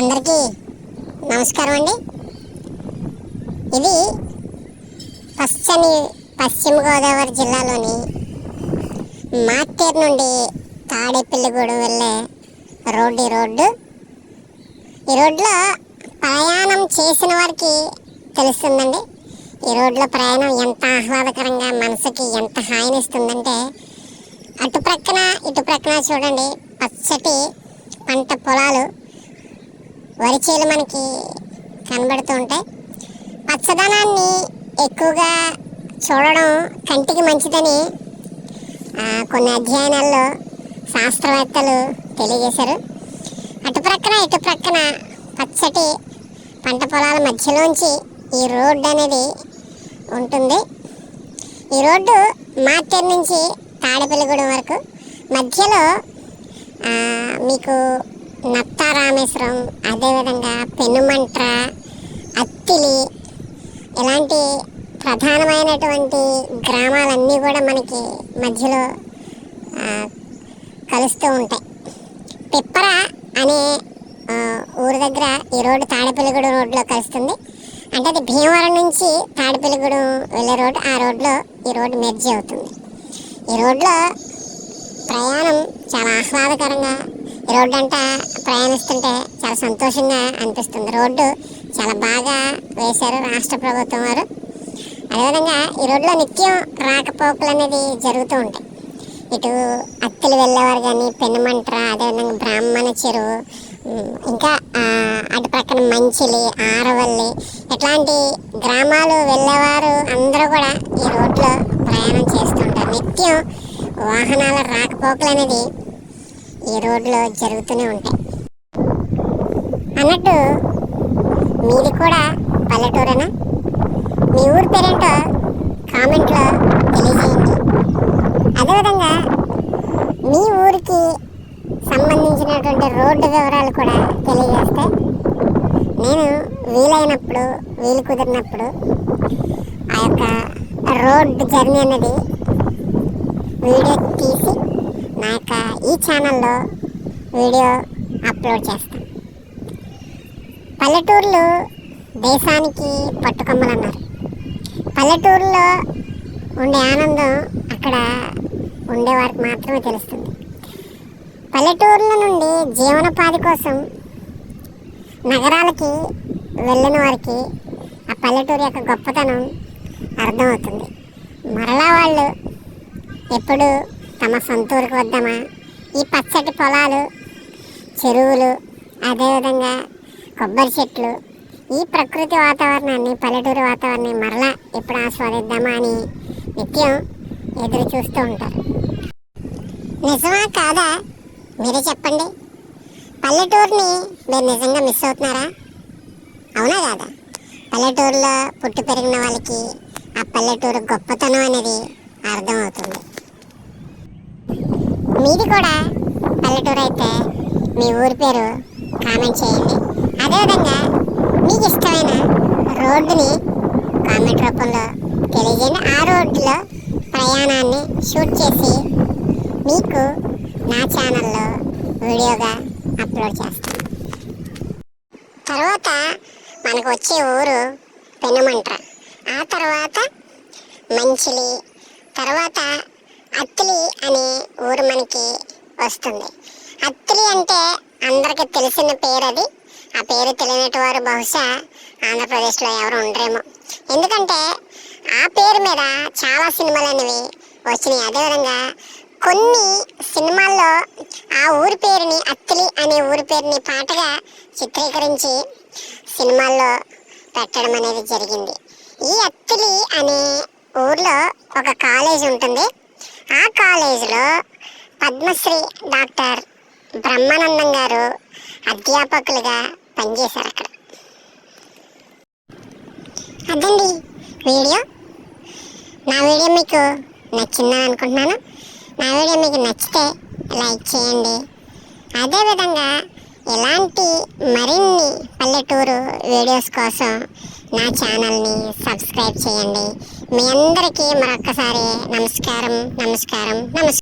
అందరికీ నమస్కారం అండి. ఇది పశ్చిమ పశ్చిమ గోదావరి జిల్లాలోని మార్టేర్ నుండి తాడేపల్లిగూడెం వెళ్ళే రోడ్డు ఈ రోడ్డు. ఈ రోడ్లో ప్రయాణం చేసిన వారికి తెలుస్తుందండి. ఈ రోడ్లో ప్రయాణం ఎంత ఆహ్లాదకరంగా మనసుకి ఎంత హాయినిస్తుందంటే అటు ప్రక్కన ఇటు ప్రక్కన చూడండి పచ్చటి పంట పొలాలు. వరి చేలు మనకి కనబడుతూ ఉంటాయి. పచ్చదనాన్ని ఎక్కువగా చూడడం కంటికి మంచిదని కొన్ని అధ్యయనాల్లో శాస్త్రవేత్తలు తెలియజేశారు. అటు ప్రక్కన ఇటు ప్రక్కన పచ్చటి పంట పొలాల మధ్యలోంచి ఈ రోడ్డు అనేది ఉంటుంది. ఈ రోడ్డు మార్టేర్ నుంచి తాడేపల్లిగూడెం వరకు. మధ్యలో మీకు నత్తా రామేశ్వరం అదేవిధంగా పెనుమంట్ర అత్తిలి ఇలాంటి ప్రధానమైనటువంటి గ్రామాలన్నీ కూడా మనకి మధ్యలో కలుస్తూ ఉంటాయి. పిప్పర అనే ఊరు దగ్గర ఈ రోడ్డు తాడేపల్లిగూడెం రోడ్లో కలుస్తుంది. అంటే అది భీమవరం నుంచి తాడేపల్లిగూడెం వెళ్ళే రోడ్డు ఆ రోడ్లో ఈ రోడ్డు మెర్జీ అవుతుంది. ఈ రోడ్లో ప్రయాణం చాలా ఆహ్లాదకరంగా రోడ్డు అంట ప్రయాణిస్తుంటే చాలా సంతోషంగా అనిపిస్తుంది. రోడ్డు చాలా బాగా వేశారు రాష్ట్ర ప్రభుత్వం వారు. అదేవిధంగా ఈ రోడ్లో నిత్యం రాకపోకలు అనేది జరుగుతూ ఉంటాయి. ఇటు అత్తిలి వెళ్ళేవారు కానీ పెనుమంట్ర అదేవిధంగా బ్రాహ్మణ చెరువు ఇంకా అటు ప్రక్కన మంచిలి ఆరవల్లి ఇట్లాంటి గ్రామాలు వెళ్ళేవారు అందరూ కూడా ఈ రోడ్లో ప్రయాణం చేస్తుంటారు నిత్యం వాహనాల రాకపోకలు అనేది ఈ రోడ్లో జరుగుతూనే ఉంటాయి. అన్నట్టు మీది కూడా పల్లెటూరేనా? మీ ఊరు పేరేంటో కామెంట్లో తెలియజేయండి. అదేవిధంగా మీ ఊరికి సంబంధించినటువంటి రోడ్డు వివరాలు కూడా తెలియజేస్తే నేను వీలైనప్పుడు వీలు కుదిరినప్పుడు ఆ యొక్క రోడ్ జర్నీ అనేది వీడియో తీసి నా యొక్క ఈ ఛానల్లో వీడియో అప్లోడ్ చేస్తాను పల్లెటూర్లు దేశానికి పట్టుకొమ్మలు అన్నారు పల్లెటూరులో ఉండే ఆనందం అక్కడ ఉండేవారికి మాత్రమే తెలుస్తుంది. పల్లెటూర్ల నుండి జీవనోపాధి కోసం నగరాలకి వెళ్ళిన వారికి ఆ పల్లెటూరు యొక్క గొప్పతనం అర్థమవుతుంది. మరలా వాళ్ళు ఎప్పుడు తమ సొంతూరుకు వద్దామా? ఈ పచ్చటి పొలాలు చెరువులు అదేవిధంగా కొబ్బరి చెట్లు ఈ ప్రకృతి వాతావరణాన్ని పల్లెటూరు వాతావరణాన్ని మరలా ఎప్పుడు ఆస్వాదిద్దామా అని నిత్యం ఎదురు చూస్తూ ఉంటారు. నిజమా కాదా? మీరే చెప్పండి. పల్లెటూరుని మీరు నిజంగా మిస్ అవుతున్నారా? అవునా కాదా? పల్లెటూరులో పుట్టి పెరిగిన వాళ్ళకి ఆ పల్లెటూరు గొప్పతనం అనేది అర్థమవుతుంది. కూడా. పల్లెటూరు అయితే మీ ఊరి పేరు కామెంట్ చేయండి. అదేవిధంగా మీకు ఇష్టమైన రోడ్డుని కామెంట్ రూపంలో తెలియజేయండి. ఆ రోడ్డులో ప్రయాణాన్ని షూట్ చేసి మీకు నా ఛానల్లో వీడియోగా అప్లోడ్ చేస్తాను. తర్వాత మనకు వచ్చే ఊరు పెనుమంట్ర. ఆ తర్వాత మంచిలి తర్వాత అత్తిలి అనే ఊరు మనకి వస్తుంది. అత్తిలి అంటే అందరికీ తెలిసిన పేరు అది ఆ పేరు తెలియనట్టు వారు బహుశా ఆంధ్రప్రదేశ్లో ఎవరు ఉండరేమో. ఎందుకంటే ఆ పేరు మీద చాలా సినిమాలు అనేవి వచ్చినాయి. అదేవిధంగా కొన్ని సినిమాల్లో ఆ ఊరి పేరుని అత్తిలి అనే ఊరి పేరుని పాటగా చిత్రీకరించి సినిమాల్లో పెట్టడం అనేది జరిగింది. ఈ అత్తిలి అనే ఊర్లో ఒక కాలేజ్ ఉంటుంది. ఆ కాలేజీలో పద్మశ్రీ డాక్టర్ బ్రహ్మానందం గారు అధ్యాపకులుగా పనిచేశారు అక్కడ. అదండి వీడియో. నా వీడియో మీకు నచ్చిందని అనుకుంటున్నాను. నా వీడియో మీకు నచ్చితే లైక్ చేయండి. అదేవిధంగా ఇలాంటి మరిన్ని పల్లెటూరు వీడియోస్ కోసం నా ఛానల్ని సబ్స్క్రైబ్ చేయండి. మీ అందరికీ మరొక్కసారి నమస్కారం నమస్కారం నమస్కారం.